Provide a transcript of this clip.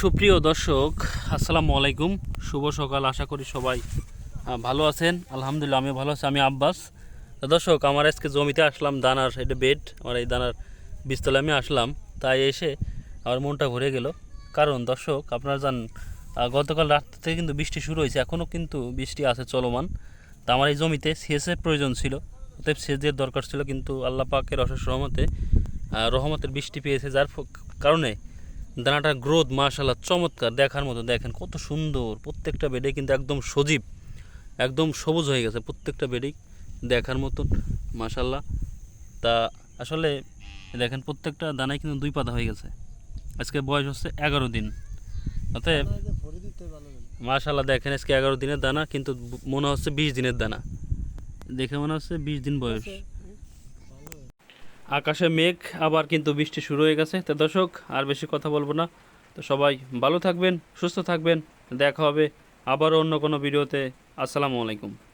সুপ্রিয় দর্শক, আসসালামু আলাইকুম। শুভ সকাল, আশা করি সবাই ভালো আছেন। আলহামদুলিল্লাহ আমি ভালো আছি, আমি আব্বাস। দর্শক, আমার আজকে জমিতে আসলাম, দানার এটা বেড আমার এই দানার বীজতলে আমি আসলাম। তাই এসে আমার মনটা ভরে গেল। কারণ দর্শক, আপনারা জান গতকাল রাত থেকে কিন্তু বৃষ্টি শুরু হয়েছে এখনও কিন্তু বৃষ্টি আছে চলমান। তা আমার এই জমিতে সেচের প্রয়োজন ছিল, অতএব সেচের দরকার ছিল, কিন্তু আল্লাহ পাকের অশেষ রহমতে রহমতের বৃষ্টি পেয়েছে, যার কারণে দানাটার গ্রোথ মাশাল্লাহ চমৎকার। দেখার মতো দেখেন কত সুন্দর। প্রত্যেকটা বেডে কিন্তু একদম সজীব একদম সবুজ হয়ে গেছে প্রত্যেকটা বেডেই দেখার মতন মাশাল্লাহ তা আসলে দেখেন প্রত্যেকটা দানায় কিন্তু দুই পাতা হয়ে গেছে। আজকে বয়স হচ্ছে এগারো দিন। অতএব মাশাল্লাহ দেখেন আজকে এগারো দিনের দানা কিন্তু মনে হচ্ছে বিশ দিনের দানা। দেখে মনে হচ্ছে বিশ দিন বয়স। আকাশে মেঘ, আবার কিন্তু বৃষ্টি শুরু হয়ে গেছে। তো দর্শক, আর বেশি কথা বলব না। তো সবাই ভালো থাকবেন, সুস্থ থাকবেন। দেখা হবে আবারও অন্য কোনো ভিডিওতে। আসসালামু আলাইকুম।